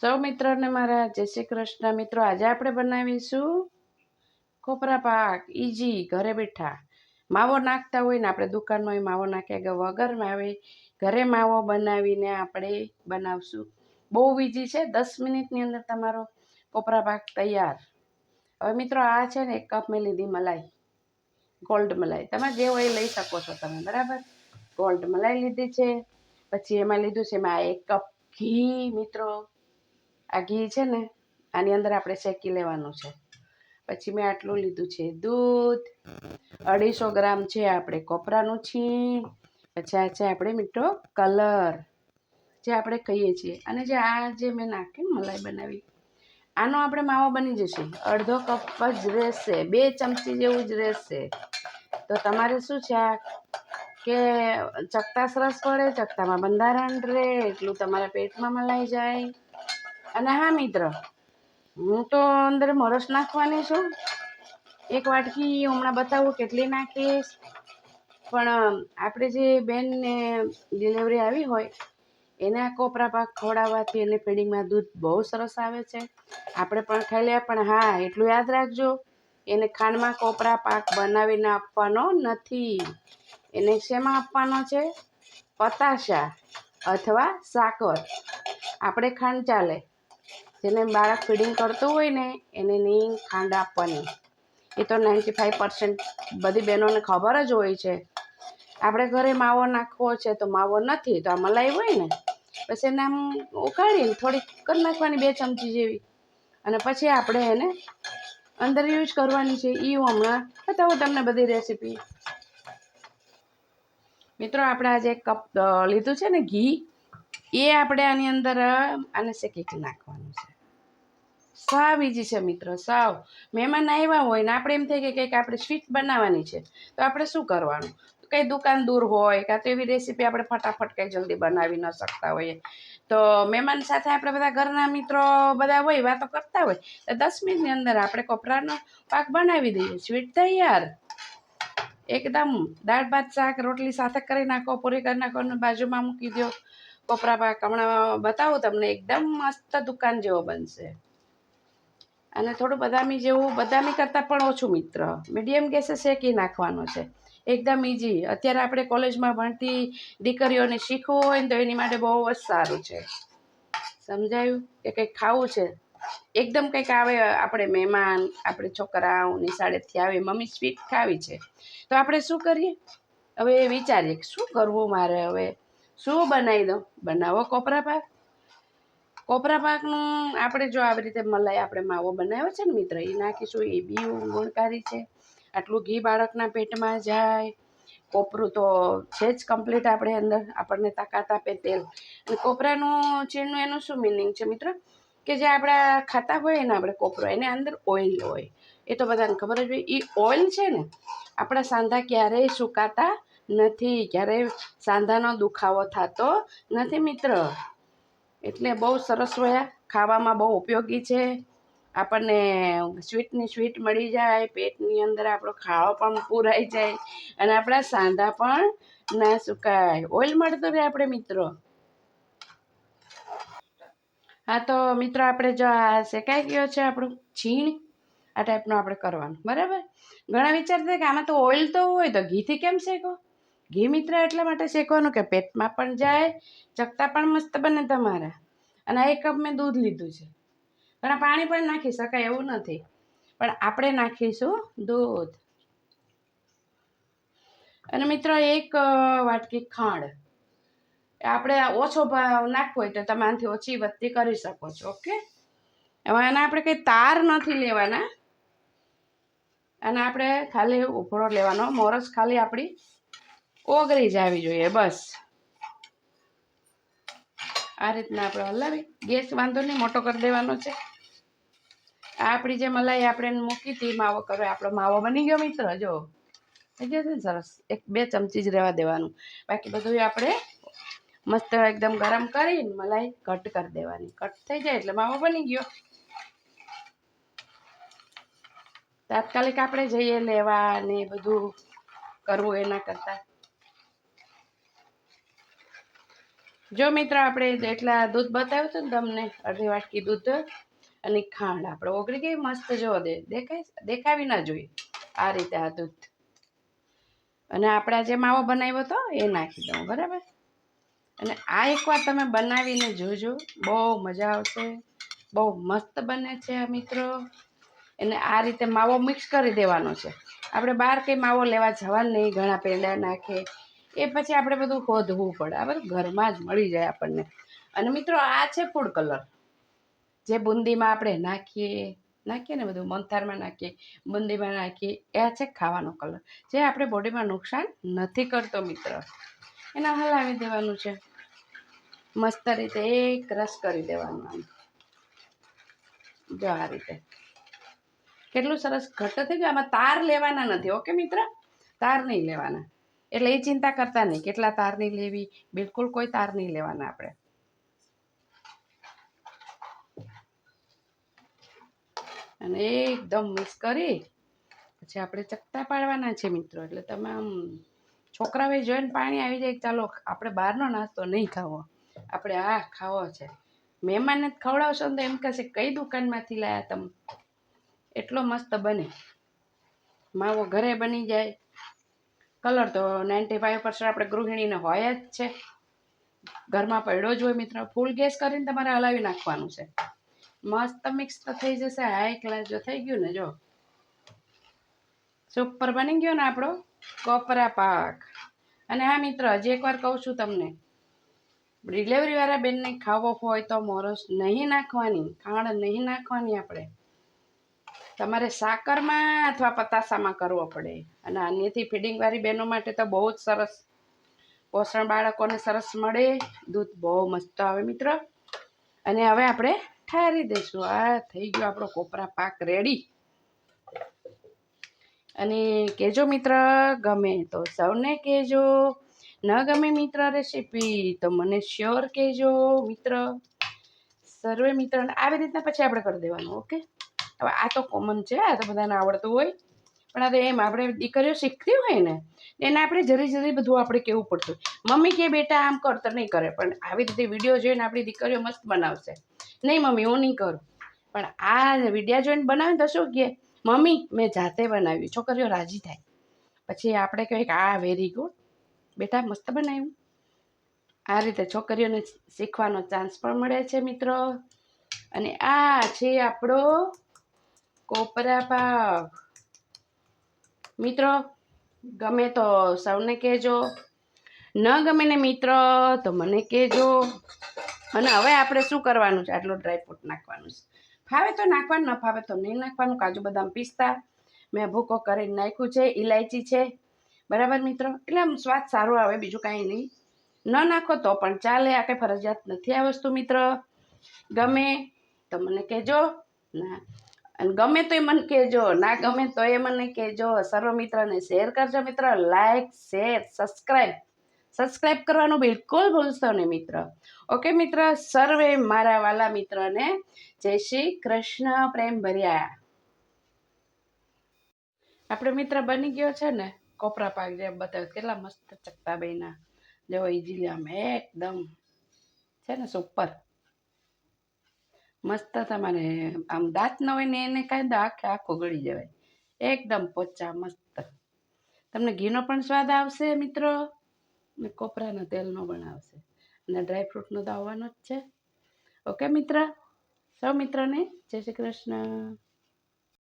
સૌ મિત્રોને મારા જય શ્રી કૃષ્ણ. મિત્રો, આજે આપણે બનાવીશું ખોપરા પાક, ઈજી, ઘરે બેઠા. માવો નાખતા હોય ને આપણે દુકાનમાં માવો નાખ્યા કે વગર માવે, ઘરે માવો બનાવીને આપણે બનાવશું. બહુ ઈજી છે. દસ મિનિટની અંદર તમારો કોપરા પાક તૈયાર. હવે મિત્રો, આ છે ને એક કપ મેં લીધી મલાઈ, ગોલ્ડ મલાઈ. તમે જે હોય લઈ શકો છો તમે, બરાબર? ગોલ્ડ મલાઈ લીધી છે. પછી એમાં લીધું છે એમાં એક કપ ઘી, મિત્રો. આ ઘી છે ને, આની અંદર આપણે શેકી લેવાનું છે. પછી મેં આટલું લીધું છે દૂધ, અઢીસો ગ્રામ છે આપણે કોપરાનું છીણ, પછી આ છે આપણે મીઠો કલર, જે આપણે કહીએ છીએ. અને જે આ જે મેં નાખીને મલાઈ બનાવી, આનો આપણે માવો બની જશે. અડધો કપ જ રહેશે, બે ચમચી જેવું જ રહેશે. તો તમારે શું છે આ? કે ચકતા સરસ પડે, ચકતામાં બંધારણ રહે, એટલું તમારા પેટમાં મલાઈ જાય. અને હા, મિત્ર, હું તો અંદર મરસ નાખવાની છું. એક વાટકી હમણાં બતાવું કેટલી નાખીશ. પણ આપણે જે બેનને ડિલિવરી આવી હોય, એને કોપરા પાક ખવડાવવાથી એને ફીડિંગમાં દૂધ બહુ સરસ આવે છે. આપણે પણ ખાઈ લે, પણ હા, એટલું યાદ રાખજો, એને ખાંડમાં કોપરા પાક બનાવીને આપવાનો નથી. એને શેમાં આપવાનો છે? પતાશા અથવા સાકર. આપણે ખાંડ ચાલે. જેને બાળક ફીડિંગ કરતું હોય ને, એને નહીં ખાંડ આપવાની એ તો નાઇન્ટી ફાઇવ પર્સન્ટ બધી બહેનોને ખબર જ હોય છે. આપણે ઘરે માવો નાખવો છે તો માવો નથી, તો આ મલાઈ હોય ને. પછી એને આમ ઉકાળીને થોડીક કરી નાખવાની બે ચમચી જેવી. અને પછી આપણે એને અંદર યુઝ કરવાની છે એ હમણાં બતાવું તમને બધી રેસીપી મિત્રો, આપણે આજે કપ લીધું છે ને ઘી. એ આપણે આની અંદર, આને શેકી નાખવાનું છે. સાવ ઇઝી છે મિત્રો, સાવ. મહેમાન આવ્યા હોય ને આપણે એમ થાય કે કંઈક આપણે સ્વીટ બનાવવાની છે, તો આપણે શું કરવાનું? કંઈ દુકાન દૂર હોય કાં તો એવી રેસીપી આપણે ફટાફટ કંઈ જલ્દી બનાવી ન શકતા હોઈએ. તો મહેમાન સાથે આપણે બધા ઘરના મિત્રો બધા હોય, વાતો કરતા હોય, તો દસ મિનિટની અંદર આપણે કોપરાનો પાક બનાવી દઈએ. સ્વીટ તૈયાર? એકદમ. દાળ, ભાત, શાક, રોટલી સાથે કરી નાખો, પૂરી કરી નાખો, અને બાજુમાં મૂકી દો કોપરા પાક હમણાં બતાવું તમને, એકદમ મસ્ત દુકાન જેવો બનશે. અને થોડું બદામી જેવું, બદામી કરતાં પણ ઓછું મિત્ર. મીડિયમ ગેસે શેકી નાખવાનો છે. એકદમ ઇઝી અત્યારે આપણે કોલેજમાં ભણતી દીકરીઓને શીખવું હોય ને તો એની માટે બહુ જ સારું છે. સમજાયું? કે કંઈક ખાવું છે. એકદમ કંઈક આવે આપણે મહેમાન, આપણે છોકરાઓ નિશાળેથી આવે, મમ્મી સ્વીટ ખાવી છે. તો આપણે શું કરીએ? હવે વિચારીએ શું કરવું મારે હવે? શું બનાવી દઉં? બનાવો કોપરા પાક? કોપરા પાકનું આપણે જો આવી રીતે મલાઈ આપણે માવો બનાવ્યો છે ને મિત્ર એ નાખીશું એ બી ગુણકારી છે. આટલું ઘી બાળકના પેટમાં જાય, કોપરું તો છે જ કમ્પ્લીટ આપણે અંદર, આપણને તાકાત આપે તેલ. અને કોપરાનું ચીણનું એનું શું મિનિંગ છે મિત્ર? કે જે આપણા ખાતા હોય ને આપણે કોપરો, એને અંદર ઓઇલ હોય. એ તો બધાને ખબર જ હોય. એ ઓઇલ છે ને, આપણા સાંધા ક્યારેય સુકાતા નથી, ક્યારેય સાંધાનો દુખાવો થતો નથી મિત્ર. એટલે બહુ સરસ હોયા ખાવામાં બહુ ઉપયોગી છે. આપણને સ્વીટની સ્વીટ મળી જાય, પેટની અંદર આપણો ખાવો પણ પૂરાઈ જાય અને આપણા સાંધા પણ ના સુકાય. ઓઇલ મળતું રહે આપણે મિત્રો? હા, તો મિત્રો આપણે જો આ શેકાઈ ગયો છે આપણું છીણ, આ ટાઈપનું આપણે કરવાનું. બરાબર? ઘણા વિચારતા કે આમાં તો ઓઇલ તો હોય, તો ઘીથી કેમ શેકો? ઘી મિત્ર એટલા માટે શેકવાનું કે પેટમાં પણ જાય, ચકતા પણ મસ્ત બને તમારા. અને આ એક કપ મેં દૂધ લીધું છે. ઘણા પાણી પણ નાખી શકાય એવું નથી. પણ આપણે નાખીશું દૂધ. અને મિત્રો, એક વાટકી ખાંડ. આપણે ઓછો ભાવ નાખવો હોય તો તમે આનાથી ઓછી વધતી કરી શકો છો, ઓકે? હવે એના આપણે કંઈ તાર નથી લેવાના. અને આપણે ખાલી ઉભળો લેવાનો. મોરસ ખાલી આપણી ઓગળી જવી જોઈએ, બસ. આ રીતના આપણે હલાવી. ગેસ વાંધો નહીં, મોટો કરી દેવાનો છે. આ આપણી જે મલાઈ આપણે મૂકી હતી માવો કરો આપણો માવો બની ગયો મિત્ર, જો. થઈ ગયો છે ને, સરસ. એક, બે ચમચી જ રહેવા દેવાનું. બાકી બધું આપણે મસ્ત એકદમ ગરમ કરીને મલાઈ કટ કરી દેવાની. કટ થઈ જાય એટલે માવો બની ગયો. તાત્કાલિક આપણે જઈએ લેવા ને બધું કરવું એના કરતાં. જો મિત્રો, આપણે જેટલા દૂધ બતાવ્યું હતું ને તમને, અડધી વાટકી દૂધ અને ખાંડ આપણે ઓગળી ગઈ, મસ્ત જો દે, દેખાય, દેખાવી ના જોઈએ. આ રીતે આ દૂધ. અને આપણે જે માવો બનાવ્યો હતો એ નાખી દઉં, બરાબર? અને આ એકવાર તમે બનાવીને જોજો, બહુ મજા આવશે, બહુ મસ્ત બને છે આ મિત્રો. એને આ રીતે માવો મિક્સ કરી દેવાનો છે. આપણે બહાર કંઈ માવો લેવા જવાનું નહીં, ઘણા પેંડા નાખે એ પછી આપણે બધું શોધવું પડે. બરાબર ઘરમાં જ મળી જાય આપણને. અને મિત્રો, આ છે ફૂડ કલર જે બુંદીમાં આપણે નાખીએ નાખીએ ને બધું, મંથારમાં નાખીએ, બુંદીમાં નાખીએ, એ છે ખાવાનો કલર જે આપણે બોડીમાં નુકસાન નથી કરતો મિત્ર. એને હલાવી દેવાનું છે. મસ્ત રીતે એક રસ કરી દેવાનું જો આ રીતે. કેટલું સરસ ઘટ્ટ થઈ ગયું. આમાં તાર લેવાના નથી, ઓકે મિત્ર? તાર નહીં લેવાના. એટલે એ ચિંતા કરતા નહીં. કેટલા તાર નહીં લેવી? બિલકુલ કોઈ તાર નહીં લેવાના આપણે. અને એકદમ મિક્સ કરી. પછી આપણે ચકતા પાડવાના છે મિત્રો. એટલે તમે આમ છોકરાઓએ જોઈને પાણી આવી જાય ચાલો આપણે બહારનો નાસ્તો નહીં ખાવો. આપણે આ ખાવો છે. મહેમાનને જ ખવડાવશો ને તો એમ કહેશે કઈ દુકાનમાંથી લાયા તમે? એટલો મસ્ત બને. માવો ઘરે બની જાય. કલર તો નાઇન્ટી ફાઈવ પર્સન્ટ આપણે ગૃહિણીને હોય જ છે. ઘરમાં પડ્યો જ હોય મિત્રો, ફૂલ ગેસ કરીને તમારે હલાવી નાખવાનું છે. મસ્ત મિક્સ તો થઈ જશે હાઈ ક્લાસ જો થઈ ગયું ને જો. સુપર બની ગયો ને આપણો કોપરા પાક. અને હા મિત્ર, હજી એકવાર કહું છું તમને. ડિલિવરીવાળા બેનને ખાવો હોય તો મોરસ નહીં નાખવાની ખાંડ નહીં નાખવાની આપણે. તમારે સાકરમાં અથવા પતાસામાં કરવો પડે. અને અન્યથી ફીડિંગવાળી બહેનો માટે તો બહુ જ સરસ પોષણ બાળકોને સરસ મળે. દૂધ બહુ મસ્ત આવે મિત્ર. અને હવે આપણે ઠારી દઈશું. આ થઈ ગયો આપણો કોપરા પાક રેડી અને કહેજો મિત્ર, ગમે તો સૌને કહેજો ન ગમે મિત્ર રેસીપી તો મને શ્યોર કહેજો મિત્ર. સર્વે મિત્ર આવી રીતના પછી આપણે કરી દેવાનું ઓકે હવે આ તો કોમન છે, આ તો બધાને આવડતું હોય. પણ આ તો એમ આપણે દીકરીઓ શીખતી હોય ને, એને આપણે જરી જરી બધું આપણે કહેવું પડતું મમ્મી કે બેટા આમ કર, તો નહીં કરે. પણ આવી રીતે વીડિયો જોઈને આપણી દીકરીઓ મસ્ત બનાવશે. નહીં મમ્મી, હું નહીં કરું. પણ આ વિડીયા જોઈને બનાવે તો શું કહે? મમ્મી, મેં જાતે બનાવ્યું. છોકરીઓ રાજી થાય. પછી આપણે કહીએ કે, આ વેરી ગુડ બેટા, મસ્ત બનાવ્યું. આ રીતે છોકરીઓને શીખવાનો ચાન્સ પણ મળે છે, મિત્રો. અને આ છે આપણો કોપરા પાક મિત્રો, ગમે તો સૌને કહેજો, ન ગમે ને મિત્ર, તો મને કહેજો. અને હવે આપણે શું કરવાનું છે? આટલું ડ્રાયફ્રૂટ નાખવાનું છે. ફાવે તો નાખવાનું, ન ફાવે તો નહીં નાખવાનું. કાજુ બદામ પિસ્તા મેં ભૂકો કરીને નાખ્યું છે ઇલાયચી છે. બરાબર મિત્રો? એટલે આમ સ્વાદ સારો આવે, બીજું કાંઈ નહીં. ન નાખો તો પણ ચાલે, આ કંઈ ફરજિયાત નથી આ વસ્તુ મિત્ર. ગમે તો મને કહેજો. ના. અને ગમે તો એ મને કહેજો, ના ગમે તો એ મને કહેજો. સર્વ મિત્રને શેર કરજો મિત્ર. લાઈક શેર સબસ્ક્રાઈબ સબસ્ક્રાઈબ કરવાનું બિલકુલ ભૂલશો નહીં મિત્ર. ઓકે મિત્ર? સર્વે મારા વાલા મિત્રને જય શ્રી કૃષ્ણ પ્રેમ ભર્યા. આપણે મિત્ર બની ગયો છે ને, કોપરા પાક જે બધા કેટલા મસ્ત ચકતા બેના જેવો ઇઝીલી આમ એકદમ, છે ને સુપર મસ્ત તમારે, આમ દાંત ન હોય ને એને કાંઈ દો આખે આખું ગળી જવાય. એકદમ પોચા મસ્ત. તમને ઘીનો પણ સ્વાદ આવશે મિત્રો? ને કોપરાના તેલનો પણ આવશે. અને ડ્રાયફ્રૂટનો તો આવવાનો જ છે. ઓકે મિત્ર? સૌ મિત્રને જય શ્રી કૃષ્ણ.